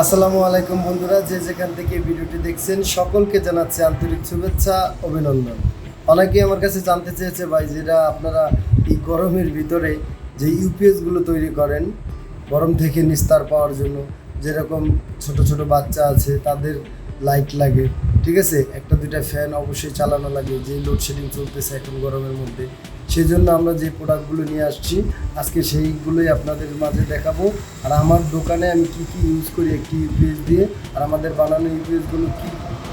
আসসালামু আলাইকুম বন্ধুরা, যে যেখান থেকে ভিডিওটি দেখছেন, সকলকে জানাচ্ছি আন্তরিক শুভেচ্ছা, অভিনন্দন। অনেকেই আমার কাছে জানতে চেয়েছে, ভাই, যেটা আপনারা এই গরমের ভিতরে যে ইউপিএসগুলো তৈরি করেন, গরম থেকে নিস্তার পাওয়ার জন্য, যেরকম ছোট ছোট বাচ্চা আছে, তাদের লাইট লাগে। ঠিক আছে? একটা, দুইটা ফ্যান অবশ্যই চালানো লাগে, যে লোডশেডিং চলতেছে এখন গরমের মধ্যে। সেই জন্য আমরা যে প্রোডাক্টগুলো নিয়ে আসছি, আজকে সেইগুলোই আপনাদের মাঝে দেখাবো। আর আমার দোকানে আমি কি কি ইউজ করি একটি ইউপিএস দিয়ে, আর আমাদের বানানো ইউপিএসগুলো কি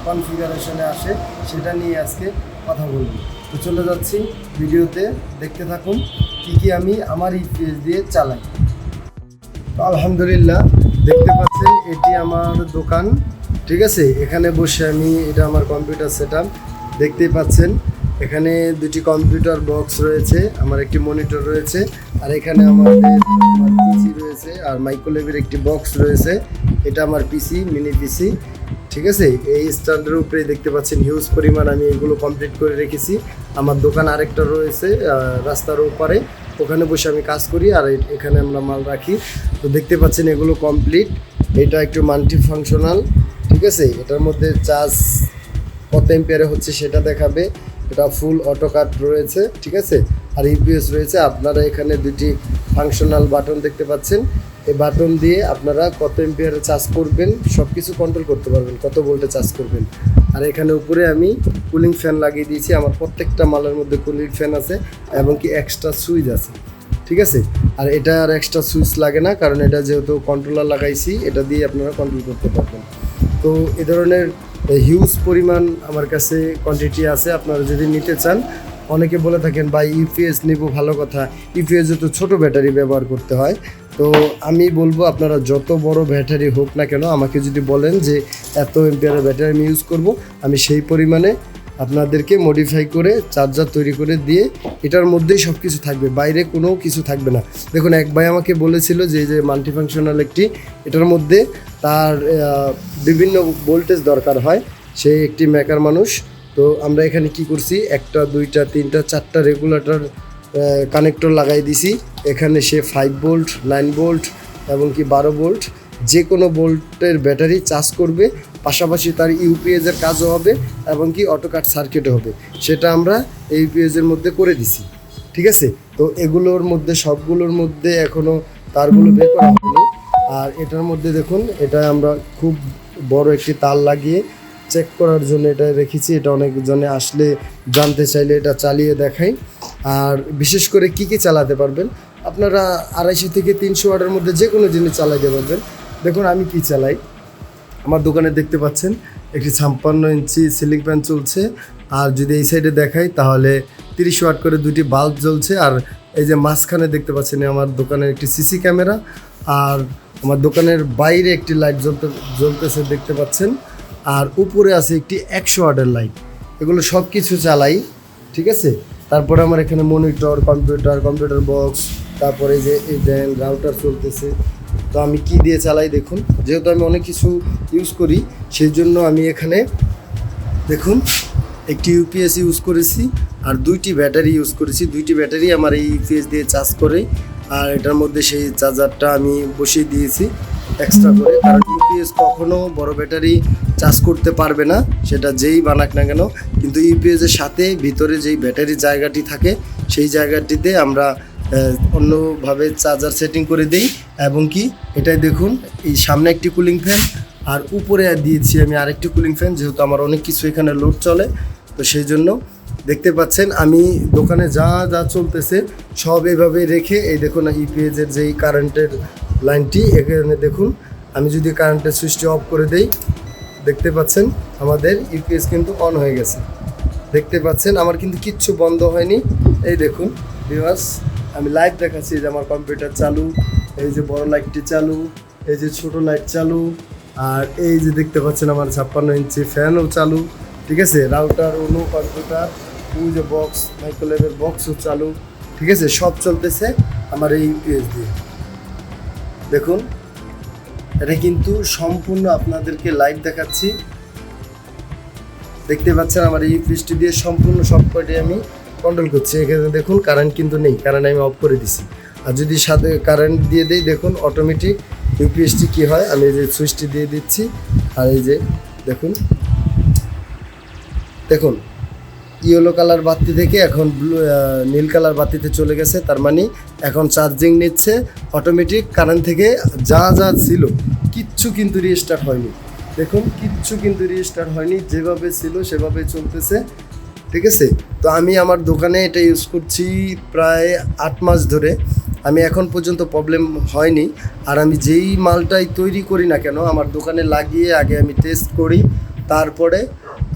কনফিগারেশনে আসে, সেটা নিয়ে আজকে কথা বলব। তো চলে যাচ্ছি ভিডিওতে, দেখতে থাকুন কি কি আমি আমার ইউপিএস দিয়ে চালাই। তো আলহামদুলিল্লাহ, দেখতে পাচ্ছেন, এটি আমার দোকান। ঠিক আছে? এখানে বসে আমি, এটা আমার কম্পিউটার সেট দেখতেই পাচ্ছেন। এখানে দুটি কম্পিউটার বক্স রয়েছে, আমার একটি মনিটর রয়েছে, আর এখানে আমাদের আমার পিসি রয়েছে, আর মাইক্রোলেভের একটি বক্স রয়েছে। এটা আমার পিসি মিনি পিসি ঠিক আছে? এই স্ট্যান্ডের উপরে দেখতে পাচ্ছেন হিউজ পরিমাণ আমি এগুলো কমপ্লিট করে রেখেছি। আমার দোকান আরেকটা রয়েছে রাস্তার ওপারে। ওখানে বসে আমি কাজ করি, আর এখানে আমরা মাল রাখি। তো দেখতে পাচ্ছেন, এগুলো কমপ্লিট এটা একটু মাল্টি ফাংশনাল ঠিক আছে? এটার মধ্যে চার্জ কত এম্পিয়ারে হচ্ছে সেটা দেখাবে। এটা ফুল অটো কাট রয়েছে, ঠিক আছে? আর ইউপিএস রয়েছে। আপনারা এখানে দুটি ফাংশনাল বাটন দেখতে পাচ্ছেন। এই বাটন দিয়ে আপনারা কত এম্পিয়ারে চার্জ করবেন সব কিছু কন্ট্রোল করতে পারবেন, কত ভোল্টে চার্জ করবেন। আর এখানে উপরে আমি কুলিং ফ্যান লাগিয়ে দিয়েছি। আমার প্রত্যেকটা মালের মধ্যে কুলিং ফ্যান আছে এবং কি এক্সট্রা সুইচ আছে, ঠিক আছে? আর এটা আর এক্সট্রা সুইচ লাগে না, কারণ এটা যেহেতু কন্ট্রোলার লাগাইছি, এটা দিয়ে আপনারা কন্ট্রোল করতে পারবেন। তো এ ধরনের হিউজ পরিমাণ আমার কাছে কোয়ান্টিটি আছে, আপনারা যদি নিতে চান, অনেকে বলে থাকেন বা ইউপিএস নিব, ভালো কথা। ইউপিএস তো ছোট ব্যাটারি ব্যবহার করতে হয়। তো আমি বলব, আপনারা যত বড় ব্যাটারি হোক না কেন, আমাকে যদি বলেন যে এত এম্পিয়ারের ব্যাটারি আমি ইউজ করব, আমি সেই পরিমাণে আপনাদেরকে মডিফাই করে চার্জার তৈরি করে দিয়ে, এটার মধ্যেই সব কিছু থাকবে, বাইরে কোনো কিছু থাকবে না। দেখুন, এক ভাই আমাকে বলেছিল যে যে মাল্টিফাংশনাল একটি, এটার মধ্যে তার বিভিন্ন ভোল্টেজ দরকার হয়, সে একটি মেকার মানুষ। তো আমরা এখানে কি করছি, একটা, দুইটা, তিনটা, চারটা রেগুলেটর কানেক্টর লাগাই দিছি। এখানে সে ফাইভ ভোল্ট নাইন ভোল্ট এবং কি বারো ভোল্ট যে কোনো ভোল্টের ব্যাটারি চার্জ করবে। পাশাপাশি তার ইউপিএস এর কাজও হবে এবং কি অটোকাট সার্কিটও হবে। সেটা আমরা এই ইউপিএস মধ্যে করে দিছি। ঠিক আছে? তো এগুলোর মধ্যে, সবগুলোর মধ্যে এখনও তারগুলো বের করা হয়নি। আর এটার মধ্যে দেখুন, এটা আমরা খুব বড় একটি তার লাগিয়ে চেক করার জন্য এটা রেখেছি। এটা অনেকজনে আসলে জানতে চাইলে এটা চালিয়ে দেখাই। আর বিশেষ করে কি কি চালাতে পারবেন? আপনারা আড়াইশো থেকে তিনশো ওয়াটের মধ্যে যে কোনো জিনিস চালাতে পারবেন। দেখুন, আমি কি চালাই? আমার দোকানে দেখতে পাচ্ছেন, একটি ছাপ্পান্ন ইঞ্চি সিলিং ফ্যান চলছে। আর যদি এই সাইডে দেখাই, তাহলে তিরিশ ওয়াট করে দুটি বাল্ব জ্বলছে। আর এই যে মাঝখানে দেখতে পাচ্ছেন, আমার দোকানের একটি সিসি ক্যামেরা। আর আমার দোকানের বাইরে একটি লাইট জ্বলতে, জ্বলতেছে, দেখতে পাচ্ছেন। আর উপরে আছে একটি একশো ওয়াটের লাইট এগুলো সব কিছু চালাই, ঠিক আছে? তারপরে আমার এখানে মনিটর কম্পিউটার কম্পিউটার বক্স তারপরে যে, এই দেন রাউটার চলতেছে। তো আমি কি দিয়ে চালাই দেখুন? যেহেতু আমি অনেক কিছু ইউজ করি সেই জন্য আমি এখানে দেখুন, একটি ইউপিএস ইউজ করেছি, আর দুইটি ব্যাটারি ইউজ করেছি। দুইটি ব্যাটারি আমার এই ইউপিএস দিয়ে চার্জ করে। আর এটার মধ্যে সেই চার্জারটা আমি বসিয়ে দিয়েছি এক্সট্রা করে। কারণ ইউপিএস কখনও বড় ব্যাটারি চার্জ করতে পারবে না, সেটা যেই বানাক না কেন। কিন্তু ইউপিএসের সাথে ভিতরে যেই ব্যাটারি জায়গাটি থাকে, সেই জায়গাটিতে আমরা অন্যভাবে চার্জার সেটিং করে দিই। এবং কি, এটাই দেখুন, এই সামনে একটি কুলিং ফ্যান আর উপরে দিয়েছি আমি আরেকটি কুলিং ফ্যান যেহেতু আমার অনেক কিছু এখানে লোড চলে, তো সেই জন্য দেখতে পাচ্ছেন, আমি দোকানে যা যা চলতেছে সব এভাবে রেখে, এই দেখুন ইপিএস এর যেই কারেন্টের লাইনটি এখানে দেখুন, আমি যদি কারেন্টের সুইচটি অফ করে দেই, দেখতে পাচ্ছেন, আমাদের ইউপিএস কিন্তু অন হয়ে গেছে। দেখতে পাচ্ছেন, আমার কিন্তু কিচ্ছু বন্ধ হয়নি। এই দেখুন ভিউয়ার্স আমি লাইট দেখাচ্ছি যে আমার কম্পিউটার চালু, এই যে বড় লাইটটি চালু, এই যে ছোট লাইট চালু, আর এই যে দেখতে পাচ্ছেন, আমার ছাপ্পান্ন ইঞ্চি ফ্যানও চালু, ঠিক আছে? রাউটার অনু কম্পিউটার যে বক্স মাইক্রোওয়েভের বক্সও চালু। ঠিক আছে? সব চলতেছে আমার এই ইউপিএস দিয়ে। দেখুন, এটা কিন্তু সম্পূর্ণ আপনাদেরকে লাইভ দেখাচ্ছি। দেখতে পাচ্ছেন আমার এই ফ্রিজটি দিয়ে সম্পূর্ণ সব কয়টি আমি কন্ট্রোল করছি। এখানে দেখুন কারেন্ট কিন্তু নেই। কারেন্ট আমি অফ করে দিছি। আর যদি সাথে কারেন্ট দিয়ে দেই, দেখুন অটোমেটিক ইউপিএসটি কী হয়? আমি এই যে সুইচটি দিয়ে দিচ্ছি। আর এই যে, দেখুন। দেখুন ইয়েলো কালার বাতি থেকে এখন ব্লু নীল কালার বাতিতে চলে গেছে, তার মানে এখন চার্জিং নিচ্ছে অটোমেটিক কারেন্ট থেকে যা যা ছিল, কিচ্ছু কিন্তু রিস্টার্ট হয়নি। দেখুন, কিচ্ছু কিন্তু রিস্টার্ট হয়নি, যেভাবে ছিল সেভাবে চলতেছে, ঠিক আছে? তো আমি আমার দোকানে এটা ইউজ করছি প্রায় আট মাস ধরে, আমি এখন পর্যন্ত প্রবলেম হয়নি, আর আমি যেই মালটাই তৈরি করি না কেন, আমার দোকানে লাগিয়ে আগে আমি টেস্ট করি, তারপরে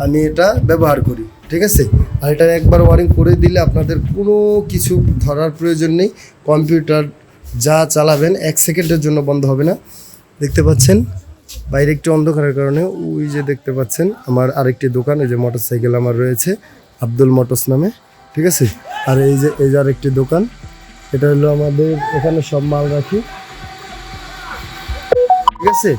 আমি এটা ব্যবহার করি। ঠিক আছে? আর এটা একবার ওয়ারিং করে দিলে আপনাদের কোনো কিছু ধরার প্রয়োজন নেই। কম্পিউটার যা চালাবেন এক সেকেন্ডের জন্য বন্ধ হবে না। দেখতে পাচ্ছেন? বাইরে একটু অন্ধকারের কারণে ওই যে দেখতে পাচ্ছেন, আমার আরেকটি দোকান ওই যে মোটরসাইকেল আমার রয়েছে, আব্দুল মোটরস নামে। ঠিক আছে? আর এই যে এই যে আরেকটি দোকান, এটা হলো আমাদের, এখানে সব মাল রাখি। ঠিক আছে?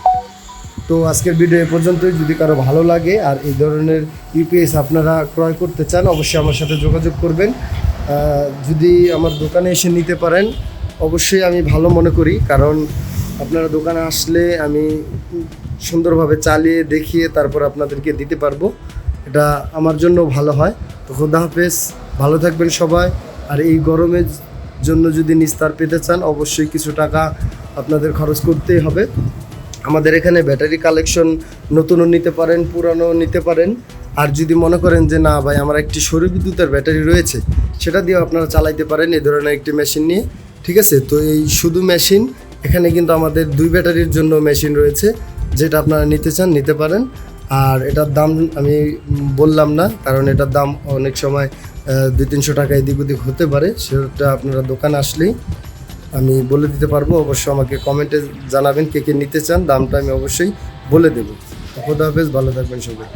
তো আজকের ভিডিও এ পর্যন্তই। যদি কারও ভালো লাগে আর এই ধরনের ইউপিএস আপনারা ক্রয় করতে চান, অবশ্যই আমার সাথে যোগাযোগ করবেন। যদি আমার দোকানে এসে নিতে পারেন, অবশ্যই আমি ভালো মনে করি, কারণ আপনারা দোকানে আসলে আমি সুন্দরভাবে চালিয়ে দেখিয়ে তারপর আপনাদেরকে দিতে পারব। এটা আমার জন্য ভালো হয়। তো খুদা হাফেজ, ভালো থাকবেন সবাই। আর এই গরমের জন্য যদি নিস্তার পেতে চান, অবশ্যই কিছু টাকা আপনাদের খরচ করতেই হবে। আমাদের এখানে ব্যাটারি কালেকশন নতুনও নিতে পারেন পুরানো নিতে পারেন। আর যদি মনে করেন যে, না ভাই, আমার একটি সৌর বিদ্যুতের ব্যাটারি রয়েছে সেটা দিয়েও আপনারা চালাইতে পারেন এই ধরনের একটি মেশিন নিয়ে। ঠিক আছে? তো এই শুধু মেশিন এখানে কিন্তু আমাদের দুই ব্যাটারির জন্য মেশিন রয়েছে, যেটা আপনারা নিতে চান, নিতে পারেন। আর এটার দাম আমি বললাম না, কারণ এটার দাম অনেক সময় দুই তিনশো টাকা এদিক ওদিক হতে পারে, সেটা আপনারা দোকানে আসলেই আমি বলে দিতে পারব, অবশ্যই আমাকে কমেন্টে জানাবেন কে কে নিতে চান, দামটা আমি অবশ্যই বলে দেবো। খোদা হাফেজ, ভালো থাকবেন সবাই।